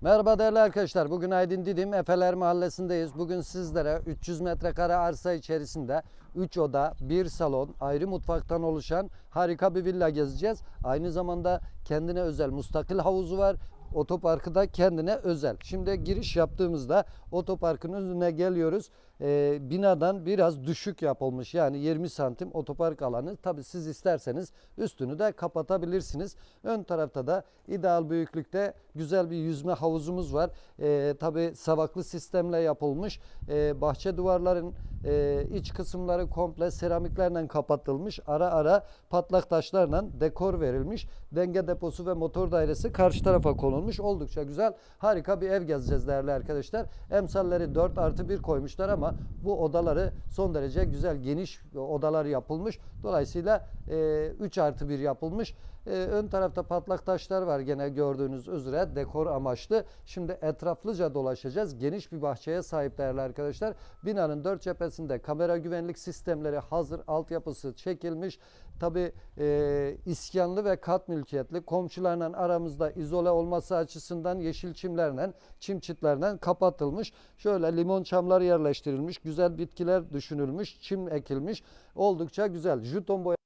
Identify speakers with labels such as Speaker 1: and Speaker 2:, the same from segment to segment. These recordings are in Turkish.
Speaker 1: Merhaba değerli arkadaşlar. Bugün Aydın Didim Efeler Mahallesi'ndeyiz. Bugün sizlere 300 metrekare arsa içerisinde 3 oda, 1 salon, ayrı mutfaktan oluşan harika bir villa gezeceğiz. Aynı zamanda kendine özel mustakil havuzu var. Otoparkı da kendine özel. Şimdi giriş yaptığımızda otoparkın önüne geliyoruz. Ee, binadan biraz düşük yapılmış. Yani 20 santim otopark alanı. Tabi siz isterseniz üstünü de kapatabilirsiniz. Ön tarafta da ideal büyüklükte güzel bir yüzme havuzumuz var. Ee, Tabi savaklı sistemle yapılmış. Ee, bahçe duvarların e, iç kısımları komple seramiklerle kapatılmış. Ara ara patlak taşlarla dekor verilmiş. Denge deposu ve motor dairesi karşı tarafa konulmuş. Oldukça güzel, harika bir ev gezeceğiz değerli arkadaşlar. Emsalleri 4 artı 1 koymuşlar ama bu odaları son derece güzel, geniş odalar yapılmış. Dolayısıyla e, 3 artı 1 yapılmış. E, ön tarafta patlak taşlar var gene gördüğünüz üzere dekor amaçlı. Şimdi etraflıca dolaşacağız. Geniş bir bahçeye sahip değerli arkadaşlar. Binanın dört cephesinde kamera güvenlik sistemleri hazır, altyapısı çekilmiş. Tabi e, iskanlı ve kat mülkiyetli komşularla aramızda izole olması açısından yeşil çimlerle, çim çitlerle kapatılmış. Şöyle limon çamlar yerleştirilmiş, güzel bitkiler düşünülmüş, çim ekilmiş. Oldukça güzel. Juton boya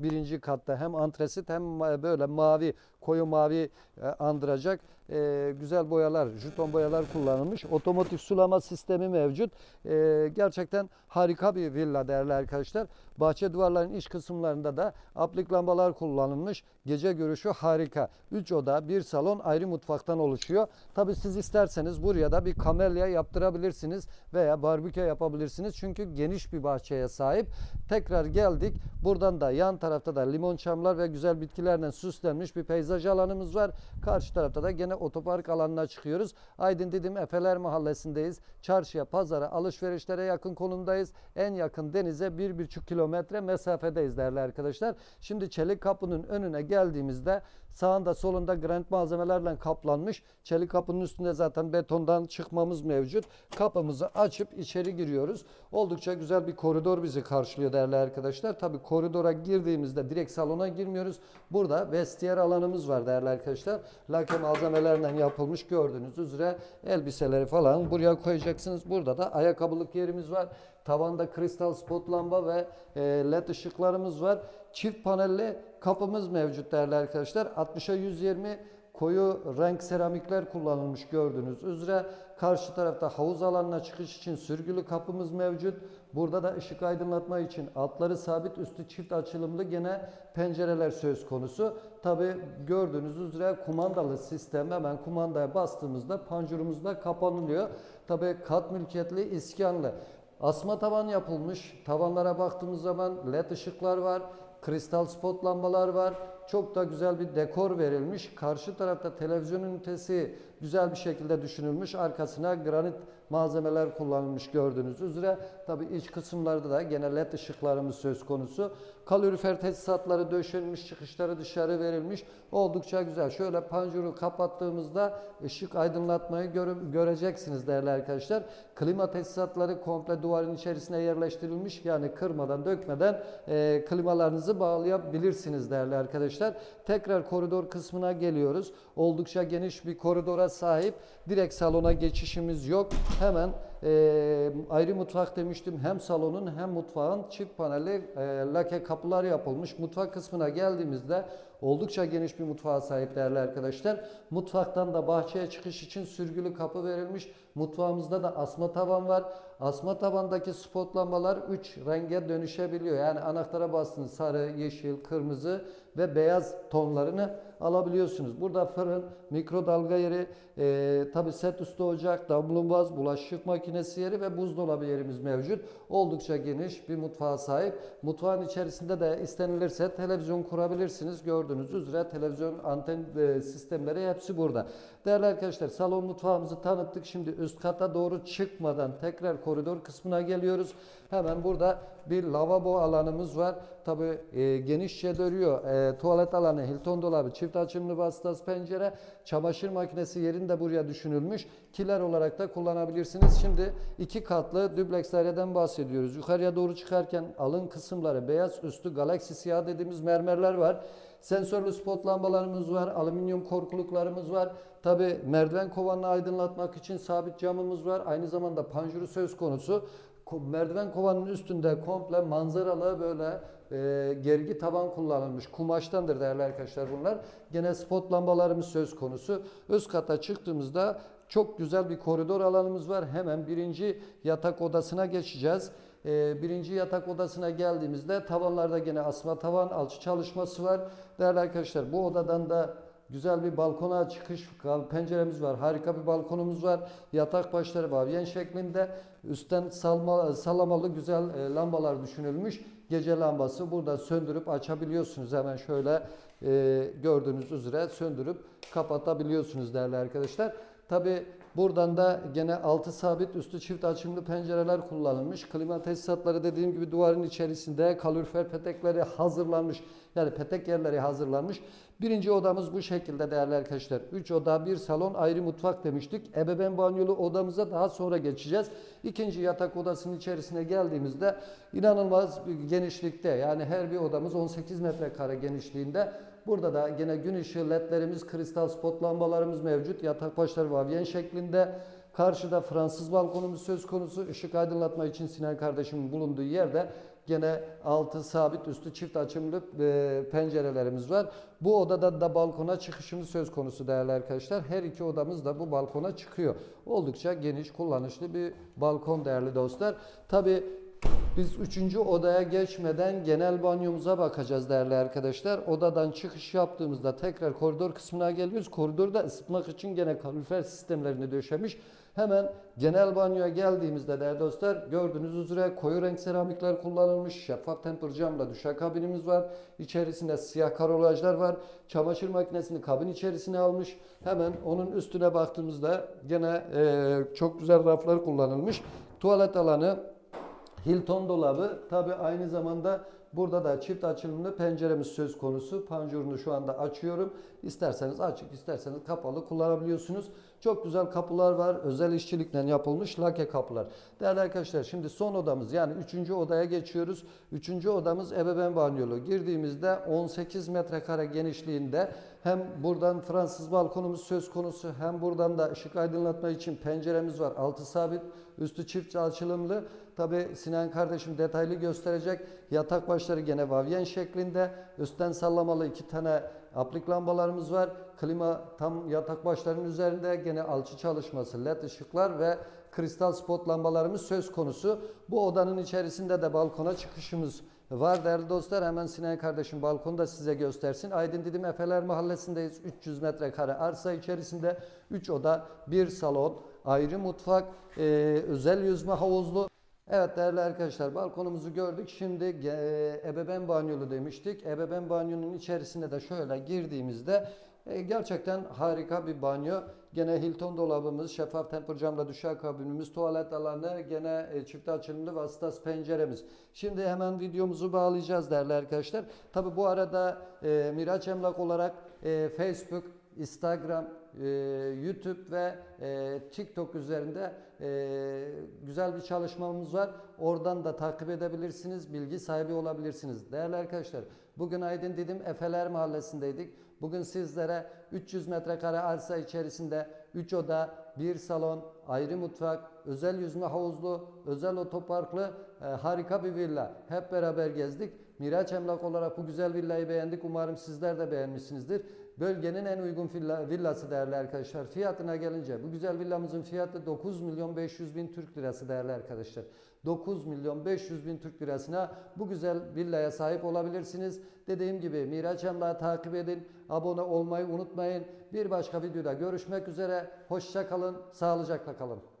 Speaker 1: birinci katta hem antresit hem böyle mavi koyu mavi e, andıracak e, güzel boyalar, juton boyalar kullanılmış. Otomatik sulama sistemi mevcut. E, gerçekten harika bir villa değerli arkadaşlar. Bahçe duvarlarının iç kısımlarında da aplik lambalar kullanılmış. Gece görüşü harika. 3 oda, bir salon, ayrı mutfaktan oluşuyor. Tabi siz isterseniz buraya da bir kamelya yaptırabilirsiniz veya barbekü yapabilirsiniz. Çünkü geniş bir bahçeye sahip. Tekrar geldik. Buradan da yan tarafta da limon çamlar ve güzel bitkilerle süslenmiş bir peyzaj alanımız var. Karşı tarafta da gene otopark alanına çıkıyoruz. Aydın Didim Efeler Mahallesi'ndeyiz. Çarşıya, pazara, alışverişlere yakın konumdayız. En yakın denize 1,5 kilometre mesafedeyiz değerli arkadaşlar. Şimdi çelik kapının önüne geldiğimizde sağında solunda granit malzemelerle kaplanmış. Çelik kapının üstünde zaten betondan çıkmamız mevcut. Kapımızı açıp içeri giriyoruz. Oldukça güzel bir koridor bizi karşılıyor değerli arkadaşlar. Tabi koridora girdiğimizde direkt salona girmiyoruz. Burada vestiyer alanımız var değerli arkadaşlar. Lake malzemelerle yapılmış gördüğünüz üzere elbiseleri falan buraya koyacaksınız. Burada da ayakkabılık yerimiz var. Tavanda kristal spot lamba ve e, led ışıklarımız var. Çift panelli kapımız mevcut değerli arkadaşlar. 60'a 120 koyu renk seramikler kullanılmış gördüğünüz üzere. Karşı tarafta havuz alanına çıkış için sürgülü kapımız mevcut. Burada da ışık aydınlatma için altları sabit üstü çift açılımlı gene pencereler söz konusu. Tabi gördüğünüz üzere kumandalı sistem hemen kumandaya bastığımızda pancurumuz da kapanılıyor. Tabi kat mülkiyetli iskanlı. Asma tavan yapılmış. Tavanlara baktığımız zaman led ışıklar var. Kristal spot lambalar var. Çok da güzel bir dekor verilmiş. Karşı tarafta televizyon ünitesi güzel bir şekilde düşünülmüş. Arkasına granit malzemeler kullanılmış gördüğünüz üzere. Tabi iç kısımlarda da gene led ışıklarımız söz konusu. Kalorifer tesisatları döşenmiş, çıkışları dışarı verilmiş. Oldukça güzel. Şöyle panjuru kapattığımızda ışık aydınlatmayı göre- göreceksiniz değerli arkadaşlar. Klima tesisatları komple duvarın içerisine yerleştirilmiş. Yani kırmadan, dökmeden e, klimalarınızı bağlayabilirsiniz değerli arkadaşlar. Tekrar koridor kısmına geliyoruz. Oldukça geniş bir koridora sahip. Direkt salona geçişimiz yok. Hemen e, ayrı mutfak demiştim. Hem salonun hem mutfağın çift paneli e, lake kapılar yapılmış. Mutfak kısmına geldiğimizde oldukça geniş bir mutfağa sahip değerli arkadaşlar. Mutfaktan da bahçeye çıkış için sürgülü kapı verilmiş. Mutfağımızda da asma tavan var. Asma tavandaki spot lambalar 3 renge dönüşebiliyor. Yani anahtara bastığınız sarı, yeşil, kırmızı ve beyaz tonlarını alabiliyorsunuz. Burada fırın, mikrodalga yeri, e, tabi set üstü ocak, davlumbaz, bulaşık makinesi yeri ve buzdolabı yerimiz mevcut. Oldukça geniş bir mutfağa sahip. Mutfağın içerisinde de istenilirse televizyon kurabilirsiniz. Gördüğünüz üzere televizyon anten e, sistemleri hepsi burada. Değerli arkadaşlar salon mutfağımızı tanıttık. Şimdi üst kata doğru çıkmadan tekrar koridor kısmına geliyoruz. Hemen burada bir lavabo alanımız var. Tabi e, genişçe dönüyor. E, tuvalet alanı, Hilton dolabı, çift açımlı vasıtası pencere, çamaşır makinesi yerinde buraya düşünülmüş. Kiler olarak da kullanabilirsiniz. Şimdi iki katlı dübleks daireden bahsediyoruz. Yukarıya doğru çıkarken alın kısımları beyaz, üstü galaksi siyah dediğimiz mermerler var. Sensörlü spot lambalarımız var. Alüminyum korkuluklarımız var. Tabi merdiven kovanını aydınlatmak için sabit camımız var. Aynı zamanda panjuru söz konusu. Ko- Merdiven kovanın üstünde komple manzaralı böyle e, gergi taban kullanılmış. Kumaştandır değerli arkadaşlar bunlar. Gene spot lambalarımız söz konusu. Üst kata çıktığımızda çok güzel bir koridor alanımız var. Hemen birinci yatak odasına geçeceğiz. Ee, birinci yatak odasına geldiğimizde tavanlarda gene asma tavan, alçı çalışması var. Değerli arkadaşlar bu odadan da güzel bir balkona çıkış penceremiz var. Harika bir balkonumuz var. Yatak başları vavyen şeklinde. Üstten salma, salamalı güzel e, lambalar düşünülmüş. Gece lambası burada söndürüp açabiliyorsunuz. Hemen şöyle e, gördüğünüz üzere söndürüp kapatabiliyorsunuz değerli arkadaşlar. Tabi buradan da gene altı sabit üstü çift açımlı pencereler kullanılmış. Klima tesisatları dediğim gibi duvarın içerisinde kalorifer petekleri hazırlanmış. Yani petek yerleri hazırlanmış. Birinci odamız bu şekilde değerli arkadaşlar. 3 oda, bir salon, ayrı mutfak demiştik. Ebeveyn banyolu odamıza daha sonra geçeceğiz. İkinci yatak odasının içerisine geldiğimizde inanılmaz bir genişlikte yani her bir odamız 18 metrekare genişliğinde. Burada da yine gün ışığı ledlerimiz, kristal spot lambalarımız mevcut. Yatak başları vavyen şeklinde. Karşıda Fransız balkonumuz söz konusu. Işık aydınlatma için Sinan kardeşimin bulunduğu yerde gene altı sabit üstü çift açımlı e, pencerelerimiz var. Bu odada da balkona çıkışımız söz konusu değerli arkadaşlar. Her iki odamız da bu balkona çıkıyor. Oldukça geniş, kullanışlı bir balkon değerli dostlar. Tabi biz üçüncü odaya geçmeden genel banyomuza bakacağız değerli arkadaşlar. Odadan çıkış yaptığımızda tekrar koridor kısmına geliyoruz. Koridorda ısıtmak için gene kalorifer sistemlerini döşemiş. Hemen genel banyoya geldiğimizde değerli dostlar gördüğünüz üzere koyu renk seramikler kullanılmış. Şeffaf temper camla duşakabinimiz var. İçerisinde siyah karolajlar var. Çamaşır makinesini kabin içerisine almış. Hemen onun üstüne baktığımızda gene e, çok güzel raflar kullanılmış. Tuvalet alanı Hilton dolabı tabi aynı zamanda burada da çift açılımlı penceremiz söz konusu. Panjurunu şu anda açıyorum. İsterseniz açık isterseniz kapalı kullanabiliyorsunuz. Çok güzel kapılar var. Özel işçilikle yapılmış lake kapılar. Değerli arkadaşlar şimdi son odamız yani 3. odaya geçiyoruz. 3. odamız ebeveyn banyolu. Girdiğimizde 18 metrekare genişliğinde hem buradan Fransız balkonumuz söz konusu hem buradan da ışık aydınlatma için penceremiz var. Altı sabit, üstü çift açılımlı. Tabi Sinan kardeşim detaylı gösterecek. Yatak başları gene vavyen şeklinde. Üstten sallamalı iki tane aplik lambalarımız var. Klima tam yatak başlarının üzerinde gene alçı çalışması, led ışıklar ve kristal spot lambalarımız söz konusu. Bu odanın içerisinde de balkona çıkışımız var değerli dostlar. Hemen Sinan kardeşim balkonu da size göstersin. Aydın Didim Efeler Mahallesi'ndeyiz. 300 metrekare arsa içerisinde 3 oda, 1 salon, ayrı mutfak, e, özel yüzme havuzlu. Evet değerli arkadaşlar balkonumuzu gördük. Şimdi e, ebeveyn banyolu demiştik. Ebeveyn banyonun içerisine de şöyle girdiğimizde e, gerçekten harika bir banyo. Gene Hilton dolabımız, şeffaf temper camla duşakabinimiz, tuvalet alanı, gene e, çift açılımlı vasıtas penceremiz. Şimdi hemen videomuzu bağlayacağız değerli arkadaşlar. Tabi bu arada e, Miraç Emlak olarak e, Facebook, Instagram, e, YouTube ve e, TikTok üzerinde e, güzel bir çalışmamız var. Oradan da takip edebilirsiniz, bilgi sahibi olabilirsiniz. Değerli arkadaşlar, bugün Aydın Didim Efeler Mahallesi'ndeydik. Bugün sizlere 300 metrekare arsa içerisinde 3 oda, 1 salon, ayrı mutfak, özel yüzme havuzlu, özel otoparklı harika bir villa. Hep beraber gezdik. Miraç Emlak olarak bu güzel villayı beğendik. Umarım sizler de beğenmişsinizdir. Bölgenin en uygun villa, villası değerli arkadaşlar. Fiyatına gelince bu güzel villamızın fiyatı 9 milyon 500 bin Türk lirası değerli arkadaşlar. 9 milyon 500 bin Türk lirasına bu güzel villaya sahip olabilirsiniz. Dediğim gibi Miraç Emlak'ı takip edin. Abone olmayı unutmayın. Bir başka videoda görüşmek üzere. Hoşça kalın. Sağlıcakla kalın.